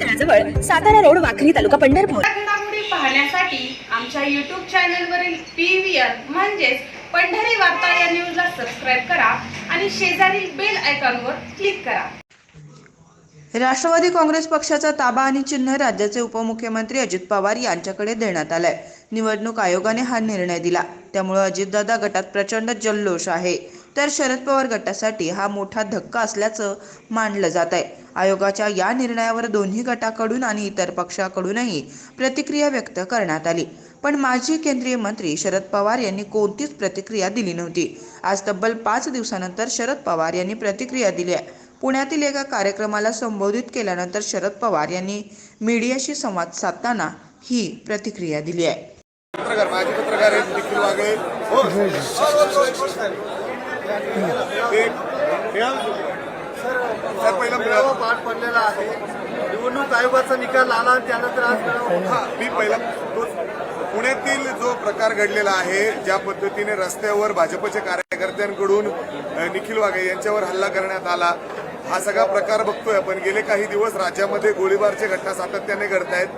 तळाजवळ Satara road Wakhari taluka Pandharpur. पाहण्यासाठी आमच्या YouTube चॅनलवरील पी व्ही आर म्हणजेच पंढरी वार्ता या न्यूजला सबस्क्राईब करा आणि शेजारील बेल आयकॉनवर क्लिक करा. राष्ट्रवादी काँग्रेस पक्षाचा ताबा आणि चिन्ह राज्याचे उपमुख्यमंत्री अजित पवार यांच्याकडे देण्यात आलंय. निवडणूक आयोगाने हा निर्णय दिला. त्यामुळे अजितदादा गटात प्रचंड जल्लोष आहे. तर शरद पवार गटासाठी हा मोठा धक्का असल्याचं मानलं जात आहे आयोगाच्या या निर्णयावर दोन्ही गटाकडून आणि इतर पक्षाकडूनही प्रतिक्रिया व्यक्त करण्यात आली. पण माजी केंद्रीय मंत्री शरद पवार यांनी कोणतीच प्रतिक्रिया दिली नव्हती. आज तब्बल पाच दिवसानंतर शरद पवार यांनी प्रतिक्रिया दिली आहे. पुण्यातील एका कार्यक्रमाला संबोधित केल्यानंतर शरद पवार यांनी मीडियाशी संवाद साधताना ही प्रतिक्रिया दिली आहे. पत्रकार माजी पत्रकार आहेत निखिल वागळे ते मिळाल सर पहिला पाठ पडलेला आहे निवडणूक आयोगाचा निकाल आला आणि त्यानंतर आज मिळावा. हा मी पहिला तोच पुण्यातील जो प्रकार घडलेला आहे ज्या पद्धतीने रस्त्यावर भाजपच्या कार्यकर्त्यांकडून निखिल वाघे यांच्यावर हल्ला करण्यात आला हा सगळा प्रकार बघतोय आपण गेले काही दिवस राज्यामध्ये गोळीबारच्या घटना सातत्याने घडत आहेत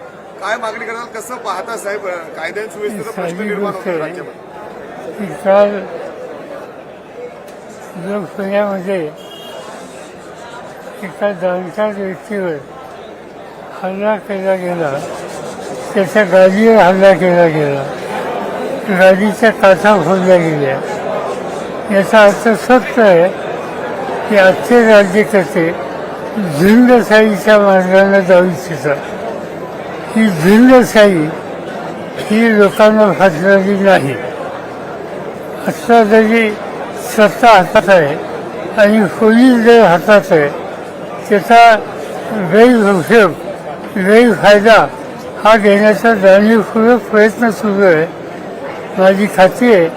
काय मागणी करताल कसं पाहता साहेब कायदा सुव्यवस्थेचा प्रश्न निर्माण होतो आहे. राज्यामध्ये लोकसभेमध्ये एका जाणकार व्यक्तीवर हल्ला केला गेला त्याच्या गाडीवर हल्ला केला गेला गाडीच्या काथा फोडल्या गेल्या. याचा अर्थ सत्य आहे की आजचे राज्यकर्ते झुंडशाहीच्या मार्गाने जाऊ इच्छितात. ही झुंडशाही ही लोकांना फासणारी नाही. आत्ता जरी सत्ता हातात आहे आणि पोलीस जर हातात आहे त्याचा गैरउपयोग गैरफायदा हा देण्याचा जाणीवपूर्वक प्रयत्न सुरू आहे. माझी खात्री आहे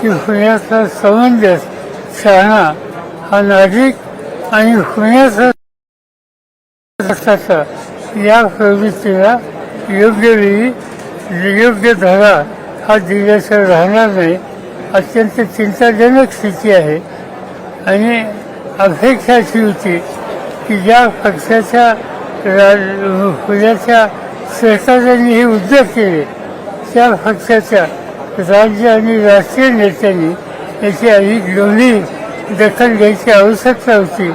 की पुण्याचा समंजस शहाणा हा नागरिक आणि पुण्याचा या प्रवृत्तीला योग्य वेळी योग्य धडा हा दिल्याचा राहणार नाही. अत्यंत चिंताजनक स्थिती आहे आणि अपेक्षा अशी होती. की ज्या पक्षाच्या रा- पुण्याच्या सरकारने हे उद्योग केले त्या पक्षाच्या राज्य आणि राष्ट्रीय नेत्यांनी याची अधिक गंभीर दखल घ्यायची आवश्यकता होती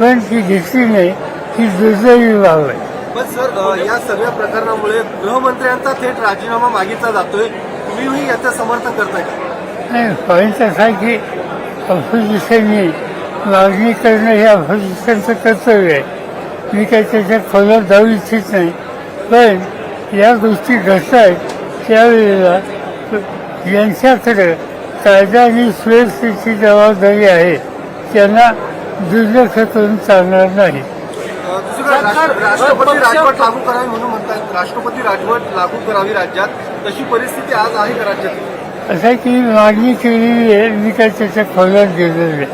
पण ती घेतली नाही ही दुर्दैवी बाब आहे. पण सर या सगळ्या प्रकरणामुळे गृहमंत्र्यांचा थेट राजीनामा मागितला जातोय तुम्हीही याचं समर्थन करताय का? नाही पॉईंट असा की ऑपोजिशननी मागणी करणं हे ऑपोजिशनचं कर्तव्य आहे. मी काही त्याच्यात खोलात जाऊ इच्छित नाही. पण या गोष्टी घडत आहेत त्यावेळेला यांच्याकडे कायदा आणि सुव्यवस्थेची जबाबदारी आहे. त्यांना दुर्लक्ष करून चालणार नाही. राष्ट्रपती राजवट लागू करावी म्हणून म्हणतात. राष्ट्रपती राजवट लागू करावी राज्यात. तशी परिस्थिती आज आहे का राज्यात? असं आहे की मागणी केलेली आहे मी काही त्याच्या खोलात गेलेलं नाही.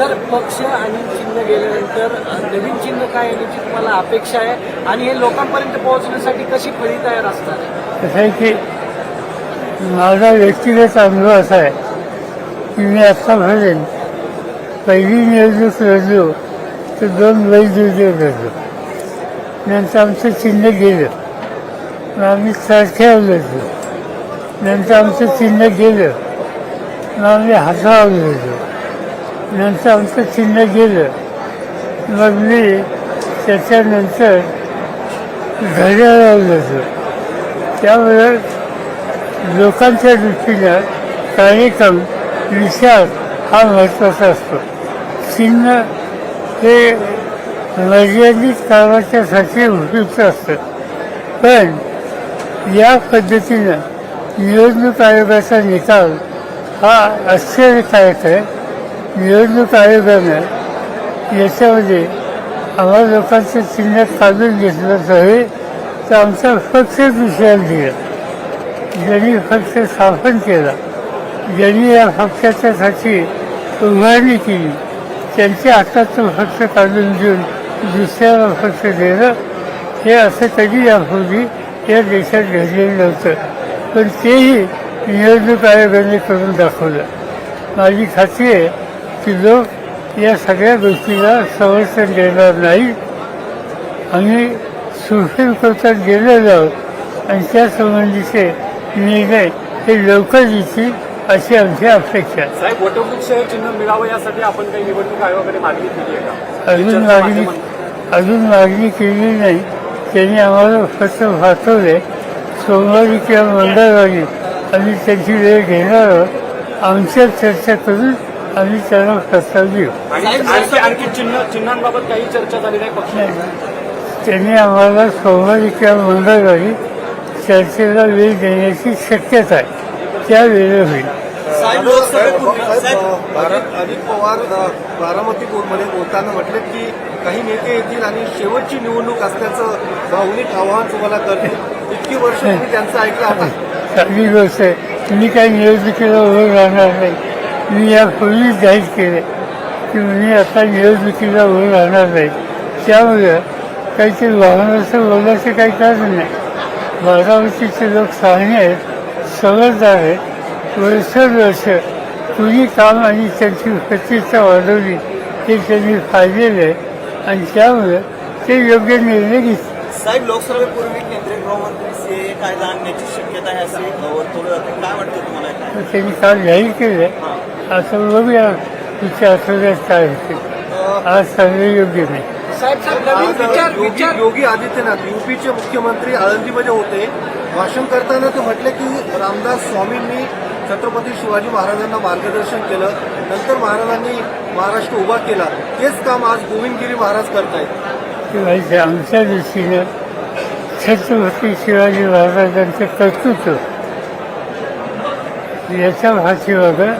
सर पक्ष आणि चिन्ह गेल्यानंतर नवीन चिन्ह काय याची तुम्हाला अपेक्षा आहे? आणि हे लोकांपर्यंत पोहोचण्यासाठी कशी फळी तयार असणार कसं आहे? की माझा व्यक्तिगत अनुभव असा आहे की मी आत्ता म्हणेन पहिली निवडणूक लढलो तर दोन वैद्युतीय लढलो. नंतर आमचं चिन्ह गेलं. मग आम्ही सारख्यावर लढलो. नंतर आमचं चिन्ह गेलं. मग आम्ही हातावर लढलो. नंतर आमचं चिन्ह गेलं. मग मी त्याच्यानंतर घड्या लावलं. होतं त्यामुळे लोकांच्या दृष्टीनं कार्यक्रम विचार हा महत्त्वाचा असतो. चिन्ह हे मर्यादित कामाच्यासाठी उपयुक्त असतं. पण या पद्धतीनं निवडणूक आयोगाचा निकाल हा आश्चर्यकारक आहे. निवडणूक आयोगानं याच्यामध्ये आम्हा लोकांचं चिन्ह काढून घेतलं हवे तर आमचा पक्ष दुसऱ्याला दिला. ज्यांनी पक्ष स्थापन केला ज्यांनी या पक्षाच्यासाठी उभारणी केली त्यांच्या हातातून पक्ष काढून देऊन दुसऱ्याला पक्ष देणं हे असं कधी यापूर्वी या देशात घडलेलं नव्हतं. पण तेही निवडणूक आयोगाने करून दाखवलं. माझी खात्री आहे की लोक या सगळ्या गोष्टीला समर्थन देणार नाही. आम्ही सुप्रीम कोर्टात गेलेलो आहोत आणि त्या संबंधीचे निर्णय हे लवकर येतील अशी आमची अपेक्षा आहे. साहेब वटवृक्ष चिन्ह मिळावं यासाठी आपण काही निवडणूक आयोगाकडे मागणी केली आहे का? अजून मागणी अजून मागणी केली नाही. त्यांनी आम्हाला फक्त पाठवले. सोमवारी किंवा मंगळवारी आम्ही त्यांची वेळ घेणार आहोत. आमच्यात चर्चा करून आम्ही त्यांना आणि आणखी आणखी चिन्ह चिन्हांबाबत काही चर्चा झाली नाही पक्ष त्यांनी आम्हाला सोमवारी किंवा मंगळवारी चर्चेला वेळ देण्याची शक्यता आहे. त्या वेळेला होईल अजित पवार बारामती कोर्टमध्ये बोलताना म्हटले की काही नेते येतील आणि शेवटची निवडणूक असल्याचं भावनिक आवाहन तुम्हाला करतील इतकी वर्ष तुम्ही त्यांचं ऐकलं आता. चांगली गोष्ट आहे. मी काही निवडणुकीला उभं राहणार नाही. मी यापूर्वीच जाहीर केले की मी आता निवडणुकीला उभं राहणार नाही. त्यामुळे काहीतरी वाहनाचं बोलायचं काही कारण नाही. बारामतीचे लोक चांगले आहेत समजदार आहेत. वर्षोवर्ष कुणी काम आणि त्यांची प्रतिष्ठा वाढवली ते त्यांनी पाहिलेलं आहे. आणि त्यामुळे ते योग्य निर्णय घेतले. साहेब लोकसभेपूर्वी केंद्रीय गृहमंत्री सीए कायदा आणण्याची शक्यता आहे असे वर्तवलं जाते काय वाटतं तुम्हाला त्यांनी काल जाहीर केलं असं बघूया आठवड्यात काय होते आज सांगणं योग्य नाही आज विचार योगी विचार योगी आदित्यनाथ युपीचे मुख्यमंत्री आळंदीमध्ये होते. भाषण करताना ते म्हटले की रामदास स्वामींनी छत्रपती शिवाजी महाराजांना मार्गदर्शन केलं नंतर महाराजांनी महाराष्ट्र उभा केला. तेच काम आज गोविंदगिरी महाराज करतायत. आमच्या दृष्टीनं छत्रपती शिवाजी महाराजांचं कर्तृत्व. याच्या पाठीमागं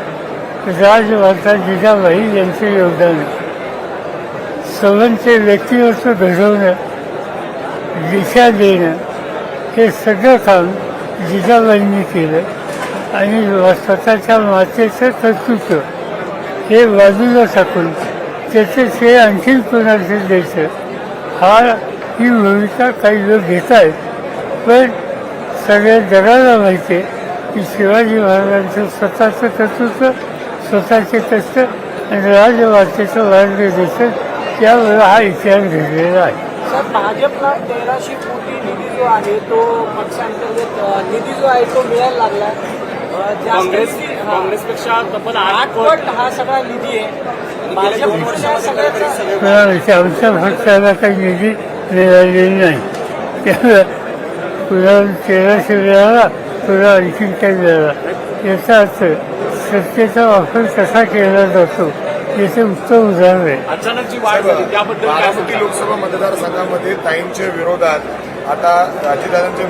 राजमाता जिजाबाई यांचे योगदान. आहे सर्वांचे व्यक्तिमत्व घडवणं दिशा देणं हे सगळं काम जिजाबाईंनी केलं. आणि स्वतःच्या मातेचं कर्तृत्व हे बाजूला टाकून त्याचे ते आणखीन कोणाचे द्यायचं? हा ही भूमिका काही लोक घेत आहेत पण सगळ्या जगाला माहिती आहे की शिवाजी महाराजांचं स्वतःचं कर्तृत्व स्वतःचे कष्ट आणि राजमातेचं मार्गदर्शन त्यावेळेला हा इतिहास घडलेला आहे साहेब भाजपला तेराशे कोटी निधी जो आहे तो पक्षांतर्गत निधी जो आहे तो मिळायला लागला. काँग्रेस. काँग्रेसपेक्षा तब्बल हा सगळा निधी आहे. सगळ्याचा आमच्या पक्षाला काही निधी मिळालेली नाही त्यामुळे कुणाला तेराशे मिळाला कुणाला आणखीन काही मिळाला याचा अर्थ सत्तेचा वापर कसा केला जातो याचे उत्तम उदाहरण आहे अचानक जी वाढ झाली त्याबद्दल काय बारामती लोकसभा मतदारसंघामध्ये ताईंच्या विरोधात आता अजितदादांचे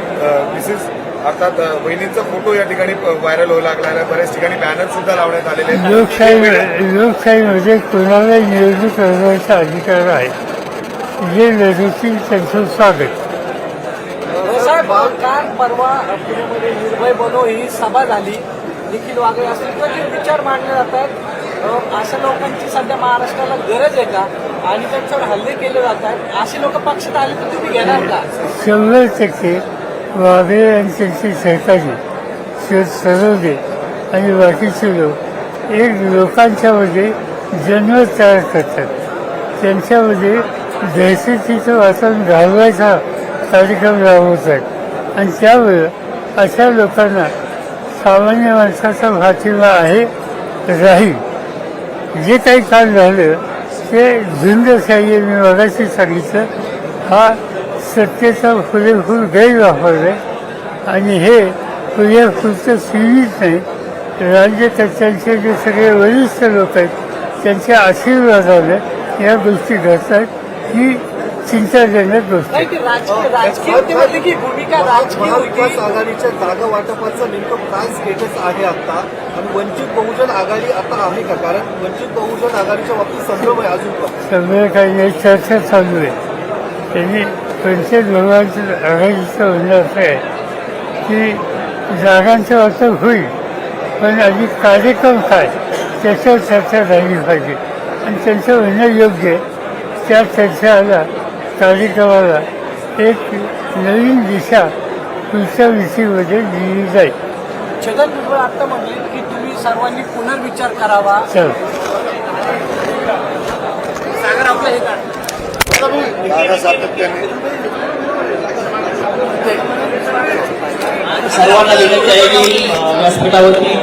मिसेस अर्थात अ, बहिणींचा फोटो या ठिकाणी व्हायरल होऊ लागला आहे. बऱ्याच ठिकाणी बॅनर सुद्धा लावण्यात आलेले आहेत. लोकशाही लोकशाहीमध्ये कुणाला निवडणूक लढवायचा अधिकार आहे. जे लढवतील त्यांचं स्वागत. साहेब काल परवा पुण्यामध्ये निर्भय बनो ही सभा झाली. निखिल वागळे असतील किंवा जे विचार मांडले जातात अ, अशा लोकांची सध्या महाराष्ट्राला गरज आहे का? आणि त्यांच्यावर हल्ले केले जात आहेत. असे लोक पक्षात आले तर तुम्ही घेणार का? शंभर टक्के वाघे आणि त्यांचे सहकारी शोध सरोदे आणि बाकीचे लोक. एक लोकांच्यामध्ये जन्म तयार करतात. त्यांच्यामध्ये दहशतीचं वातावरण घालवायचा कार्यक्रम राबवतात. आणि त्यामुळे अशा लोकांना सामान्य माणसाचा भाचीला आहे राहील. जे काही काल झालं ते झुंडशाही मी मगाशी सांगितलं. हा सत्तेचा पुरेपूर गैरवापर आहे आणि हे पुरेपूरचं सीमित नाही. राज्यकर्त्यांचे जे सगळे वरिष्ठ लोक आहेत त्यांच्या आशीर्वादाने या गोष्टी घडतात ही चिंताजनक गोष्ट नाही आहे ती राजकीय भूमिका राजकीय महाविकास होती आघाडीच्या जागा वाटपाचं नेमकं काय स्टेटस आहे आता. आणि वंचित बहुजन आघाडी आता आहे का? कारण वंचित बहुजन आघाडीच्या बाबतीत संभ्रम आहे अजून सगळे काही नाही चर्चा चालू आहे. त्यांनी पंचायत भवनाचं आघाडीचं म्हणणं असं आहे की जागांचं वाटप होईल पण आधी कार्यक्रम काय त्याच्यावर चर्चा झाली पाहिजे. आणि त्यांचं म्हणणं योग्य आहे. त्या चर्चाला कार्यक्रमाला एक नवीन दिशा पुढच्या विषयीमध्ये दिली जाईल. छगन भुजबळ आता म्हणले की तुम्ही सर्वांनी पुनर्विचार करावा. चल. सागर आपलं हे दादा सातत्याने. सर्वांना विनंती आहे की अ, व्यासपीठावरती